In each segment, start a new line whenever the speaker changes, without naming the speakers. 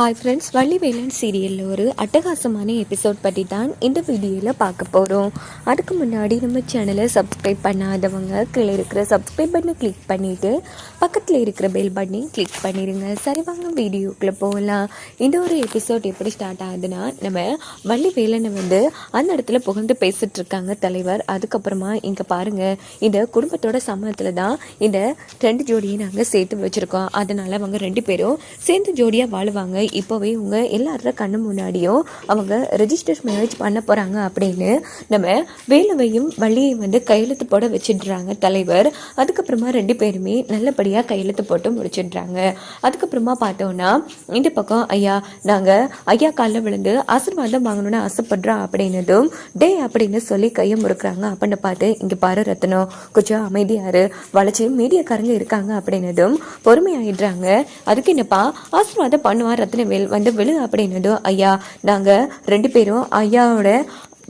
Hi friends Vallivelan சீரியலில் ஒரு அட்டகாசமான எபிசோட் பற்றி தான் இந்த வீடியோவில் பார்க்க போகிறோம் அதுக்கு முன்னாடி நம்ம சேனலை சப்ஸ்கிரைப் பண்ணாதவங்க கீழே இருக்கிற சப்ஸ்கிரைப் பண்ணி கிளிக் பண்ணிவிட்டு பக்கத்தில் இருக்கிற பெல் பட்டனையும் கிளிக் பண்ணிடுங்க சரி வாங்க வீடியோக்குள்ளே போகலாம். இந்த ஒரு எபிசோட் எப்படி ஸ்டார்ட் ஆகுதுன்னா நம்ம வள்ளிவேலனை வந்து அந்த இடத்துல புகழ்ந்து பேசிகிட்ருக்காங்க இருக்காங்க தலைவர். அதுக்கப்புறமா இங்கே பாருங்கள் இந்த குடும்பத்தோட சமயத்தில் தான் இந்த ரெண்டு ஜோடியை நாங்கள் சேர்த்து வச்சுருக்கோம். அதனால் அவங்க ரெண்டு பேரும் சேர்ந்து ஜோடியாக வாழுவாங்க. இப்போவே உங்க எல்லாரோட கண்ணு முன்னாடியும் அவங்க ரெஜிஸ்டர் மேரேஜ் பண்ண போகிறாங்க அப்படின்னு நம்ம வேலுவையும் வள்ளியையும் வந்து கையெழுத்து போட வச்சிடுறாங்க தலைவர். அதுக்கப்புறமா ரெண்டு பேருமே நல்லபடியாக கையெழுத்து போட்டு முடிச்சிடுறாங்க. அதுக்கப்புறமா பார்த்தோன்னா இந்த பக்கம் ஐயா நாங்கள் ஐயா காலில் விழுந்து ஆசீர்வாதம் வாங்கணும்னு ஆசைப்படுறோம் அப்படின்னதும் டே அப்படின்னு சொல்லி கையை முறுக்குறாங்க. அப்படின்னு பார்த்து இங்கே பாரு ரத்னம் கொஞ்சம் அமைதியாரு வளைச்சி மீடியாக்காரங்க இருக்காங்க அப்படின்னதும் பொறுமையாயிடுறாங்க. அதுக்கு என்னப்பா ஆசீர்வாதம் பண்ணுவா ரத்னவேல் வந்து விழு அப்படின்னதும் ஐயா நாங்கள் ரெண்டு பேரும் ஐயாவோட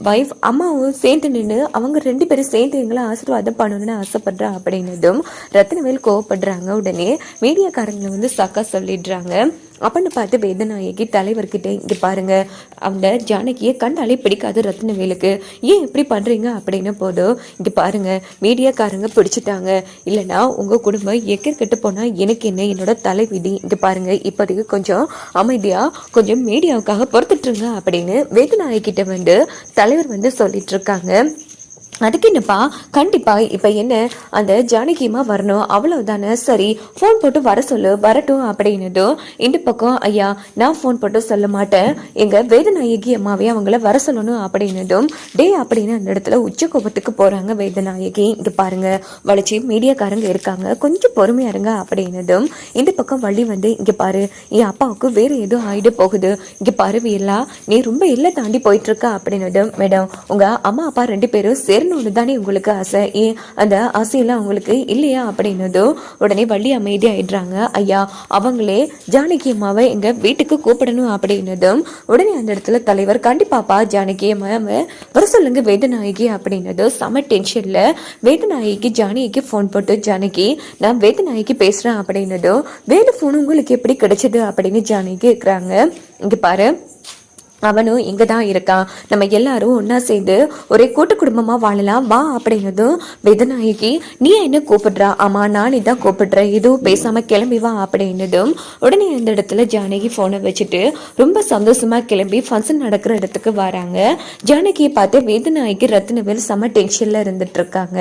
வைஃப் அம்மாவும் சேர்ந்து நின்று அவங்க ரெண்டு பேரும் சேர்ந்து எங்களை ஆசீர்வாதம் பண்ணணும்னு ஆசைப்படுறா அப்படின்னதும் ரத்னவேல் கோவப்படுறாங்க. உடனே மீடியாக்காரங்களை வந்து சக்கா சொல்லிடுறாங்க. அப்படின்னு பார்த்து வேதநாயகி தலைவர்கிட்ட இங்கே பாருங்க அந்த ஜானகியை கண்டாலே பிடிக்காது ரத்னவேலுக்கு. ஏன் இப்படி பண்ணுறீங்க அப்படின்னு போதும் இங்கே பாருங்க மீடியாக்காரங்க பிடிச்சிட்டாங்க. இல்லைனா உங்கள் குடும்பம் எக்கர் கெட்டு போனால் எனக்கு என்ன? என்னோட தலைவிதி. இங்கே பாருங்க இப்போதைக்கு கொஞ்சம் அமைதியாக கொஞ்சம் மீடியாவுக்காக பொறுத்துட்ருங்க அப்படின்னு வேதநாயகிட்ட வந்து தலைவர் வந்து சொல்லிட்டு இருக்காங்க அதுக்கு என்னப்பா கண்டிப்பாக இப்போ என்ன அந்த ஜானகியமாக வரணும் அவ்வளவுதானே? சரி ஃபோன் போட்டு வர சொல்லு வரட்டும் அப்படின்னதும் இந்த பக்கம் ஐயா நான் ஃபோன் போட்டு சொல்ல மாட்டேன். எங்கள் வேதநாயகி அம்மாவே அவங்கள வர சொல்லணும் அப்படின்னதும் டே அப்படின்னு அந்த இடத்துல உச்ச கோபத்துக்கு போகிறாங்க வேதநாயகி. இங்கே பாருங்க வளைச்சி மீடியாக்காரங்க இருக்காங்க கொஞ்சம் பொறுமையாக இருங்க அப்படின்னதும் இந்த பக்கம் வழி வந்து இங்கே பாரு என் அப்பாவுக்கு வேறு எதுவும் ஆகிட்டு போகுது. இங்கே பாரு வீரலா நீ ரொம்ப எல்லை தாண்டி போயிட்டுருக்க அப்படின்னதும் மேடம் உங்கள் அம்மா அப்பா ரெண்டு பேரும் சேர்ந்து வரணும்னு தானே உங்களுக்கு ஆசை? ஏ அந்த ஆசையெல்லாம் உங்களுக்கு இல்லையா அப்படின்னதும் உடனே வள்ளி அமைதியாயிடுறாங்க. ஐயா அவங்களே ஜானகி அம்மாவை எங்க வீட்டுக்கு கூப்பிடணும் அப்படின்னதும் உடனே அந்த இடத்துல தலைவர் கண்டிப்பாப்பா ஜானகி அம்மாவை வர சொல்லுங்க வேதநாயகி அப்படின்னதும் செம டென்ஷன்ல வேதநாயகிக்கு ஜானகிக்கு ஃபோன் போட்டு ஜானகி நான் வேதநாயகி பேசுறேன் அப்படின்னதும் வேலு ஃபோன் உங்களுக்கு எப்படி கிடைச்சது? அப்படின்னு ஜானகி இருக்கிறாங்க இங்க பாரு அவனும் இங்கே தான் இருக்கான் நம்ம எல்லாரும் ஒன்றா சேர்ந்து ஒரே கூட்டு குடும்பமாக வாழலாம். வா அப்படின்னதும் வேதநாயகி நீ என்ன கூப்பிடுறா? ஆமாம் நானே தான் கூப்பிடுறேன். எதுவும் பேசாமல் கிளம்பி வா அப்படின்னதும் உடனே அந்த இடத்துல ஜானகி ஃபோனை வச்சுட்டு ரொம்ப சந்தோஷமாக கிளம்பி ஃபங்க்ஷன் நடக்கிற இடத்துக்கு வராங்க. ஜானகியை பார்த்து வேதநாயகி ரத்னவேல் செம்ம டென்ஷனில் இருந்துட்டு இருக்காங்க.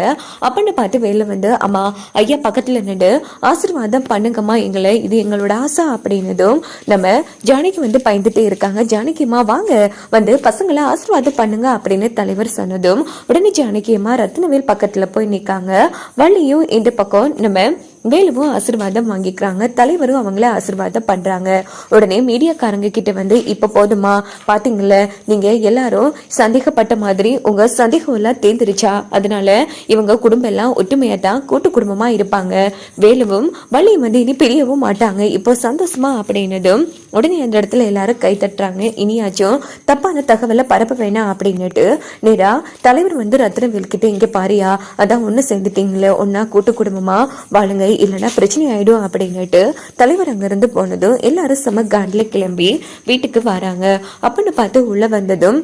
அப்படின்னு பார்த்து வேலை வந்து அம்மா ஐயா பக்கத்தில் நின்று ஆசீர்வாதம் பண்ணுங்கம்மா எங்களை. இது எங்களோட ஆசை அப்படின்னதும் நம்ம ஜானகி வந்து பயந்துட்டே இருக்காங்க. ஜானகிமா வாங்க. வந்து பசங்களை ஆசீர்வாதம் பண்ணுங்க அப்படின்னு தலைவர் சொன்னதும் உடனே ஜானகியம்மா ரத்னவேல் பக்கத்துல போய் நிக்காங்க. வள்ளியும் இந்த பக்கம் நம்ம வேலுவும் ஆசீர்வாதம் வாங்கிக்கிறாங்க. தலைவரும் அவங்கள ஆசீர்வாதம் பண்றாங்க. உடனே மீடியாக்காரங்க கிட்ட வந்து இப்ப போதுமா? பாத்தீங்கல்ல நீங்க எல்லாரும் சந்தேகப்பட்ட மாதிரி உங்க சந்தேகம் எல்லாம் தேர்ந்துருச்சா? அதனால இவங்க குடும்பம் எல்லாம் ஒற்றுமையா தான் கூட்டு குடும்பமா இருப்பாங்க. வேலுவும் வள்ளியும் வந்து இனி பிரியவும் மாட்டாங்க. இப்போ சந்தோஷமா? அப்படின்னதும் உடனே அந்த இடத்துல எல்லாரும் கை தட்டுறாங்க. இனியாச்சும் தப்பான தகவலை பரப்ப வேணாம். அப்படின்னுட்டு நேரா தலைவர் வந்து ரத்னவேல் கிட்ட இங்க பாரியா அதான் ஒன்னு சேர்ந்துட்டீங்களே ஒன்னா கூட்டு குடும்பமா? வாழுங்க. இல்லைன்னா பிரச்சனை ஆயிடும் அப்படின்னுட்டு தலைவர் அங்கிருந்து போனதும் எல்லாரும் செம காண்டில் கிளம்பி வீட்டுக்கு வராங்க. அப்படின்னு பார்த்து உள்ள வந்ததும்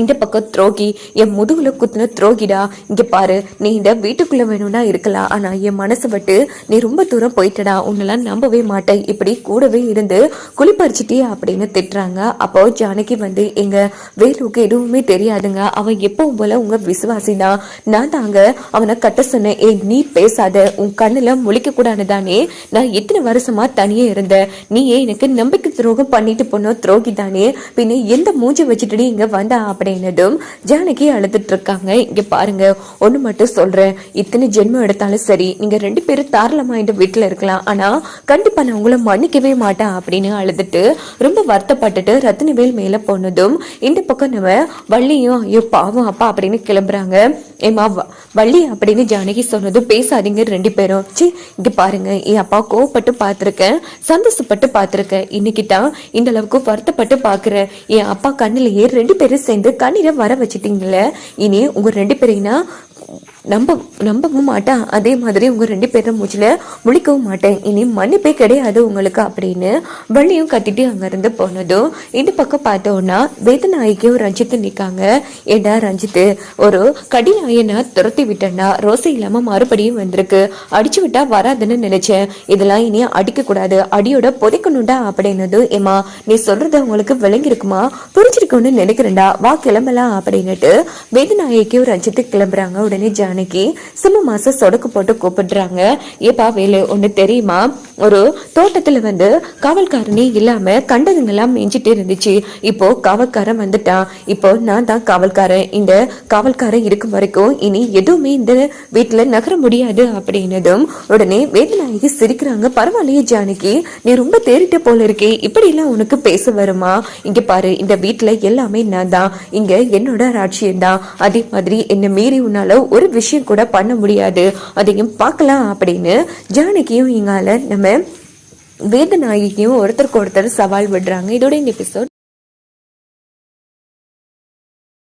இந்த பக்கம் துரோகி என் முதுகுல குத்துன துரோகிடா. இங்க பாரு நீ இந்த வீட்டுக்குள்ள வேணும்னா இருக்கலாம் ஆனா என் மனசை விட்டு நீ ரொம்ப தூரம் போயிட்டடா. உன்னெல்லாம் நம்பவே மாட்டேன். இப்படி கூடவே இருந்து குளிப்பறிச்சிட்டே அப்படின்னு திட்டுறாங்க. அப்போ ஜானகி வந்து எங்க வேலுக்கு எதுவுமே தெரியாதுங்க. அவன் எப்பவும் போல உங்க விசுவாசி தான் நான் தாங்க அவனை கட்ட சொன்னேன். ஏ நீ பேசாத. உன் கண்ணுல முழிக்க கூடாது தானே. நான் எத்தனை வருஷமா தனியே இருந்தேன். நீயே எனக்கு நம்பிக்கை துரோகம் பண்ணிட்டு போனோம் துரோகி தானே பின்ன எந்த மூஞ்சி வச்சுட்டு இங்க வந்தா? அப்படின்னதும் ஜானகி அழுதுட்டு இருக்காங்க இங்க பாருங்க ஒண்ணு மட்டும் சொல்றேன். இத்தனை ஜென்மம் எடுத்தாலும் சரி நீங்க ரெண்டு பேரும் தாராளமா இந்த வீட்டுல இருக்கலாம். ஆனா கண்டிப்பா நான் உங்களை மன்னிக்கவே மாட்டேன் அப்படின்னு அழுதுட்டு ரொம்ப வருத்தப்பட்டுட்டு ரத்னவேல் மேல போனதும் இந்த பக்கம் நம்ம வள்ளியும் ஐயோ பாவம் அப்பா அப்படின்னு கிளம்புறாங்க. ஏமா வள்ளி அப்படின்னு ஜானகி சொன்னதும் பேசாதீங்க ரெண்டு பேரும். சி இங்க பாருங்க என் அப்பா கோவப்பட்டு பார்த்துருக்கேன் சந்தோஷப்பட்டு பார்த்துருக்கேன். இன்னைக்கு தான் இந்த அளவுக்கு வருத்தப்பட்டு பாக்குறேன் என் அப்பா கண்ணிலேயே ரெண்டு பேரும் சேர்ந்து கண்ணீரை வர வச்சுட்டீங்களே இனி உங்க ரெண்டு பேரையும் நம்ப நம்பவும் மாட்டேன் அதே மாதிரி உங்க ரெண்டு பேரும் மூச்சில் முழிக்கவும் மாட்டேன். இனி மன்னிப்பே கிடையாது உங்களுக்கு அப்படின்னு வள்ளியும் கத்திட்டு அங்கிருந்து போனதும் இந்த பக்கம் பார்த்தோம்னா வேதநாயகியும் ரஞ்சித்து நிற்காங்க ஏடா ரஞ்சித்து ஒரு கடிநாயனை துரத்தி விட்டேன்னா ரோசை இல்லாம மறுபடியும் வந்திருக்கு. அடிச்சு விட்டா வராதுன்னு நினைச்சேன். இதெல்லாம் இனி அடிக்க கூடாது. அடியோட புதைக்கணும்டா அப்படின்னது ஏமா நீ சொல்றது உங்களுக்கு விளங்கிருக்குமா புரிஞ்சிருக்கும்னு நினைக்கிறேன்டா. வா கிளம்பலாம். அப்படின்னுட்டு வேதநாயகியும் ரஞ்சித்து கிளம்புறாங்க. உடனே அன்னைக்கு சிம்ம மாசம் சொடக்கு போட்டு கூப்பிடுறாங்க. ஏப்பா வேலு ஒண்ணு தெரியுமா? ஒரு தோட்டத்துல வந்து காவல்காரனே இல்லாம கண்டதுங்கெல்லாம் மிஞ்சிட்டு இருந்துச்சு. இப்போ காவல்காரன் வந்துட்டான் இப்போ நான் தான் காவல்காரன். இந்த காவல்காரன் இருக்கும் வரைக்கும் இனி எதுவுமே இந்த வீட்டுல நகர முடியாது அப்படின்னதும் உடனே வேதநாயகி சிரிக்கிறாங்க. பரவாயில்லையே ஜானகி நீ ரொம்ப தேறிட்ட போல இருக்கே. இப்படி எல்லாம் உனக்கு பேச வருமா? இங்க பாரு இந்த வீட்டுல எல்லாமே நான் தான். இங்க என்னோட ராட்சியம் தான் அதே மாதிரி என்ன மீறி உன்னால ஒரு விஷயம் விஷயம் கூட பண்ண முடியாது. அதையும் பார்க்கலாம் அப்படின்னு ஜானகியும் இங்கால நம்ம வேதநாயகியும் ஒருத்தருக்கு ஒருத்தர் சவால் விடுறாங்க. இதோட இந்த எபிசோட்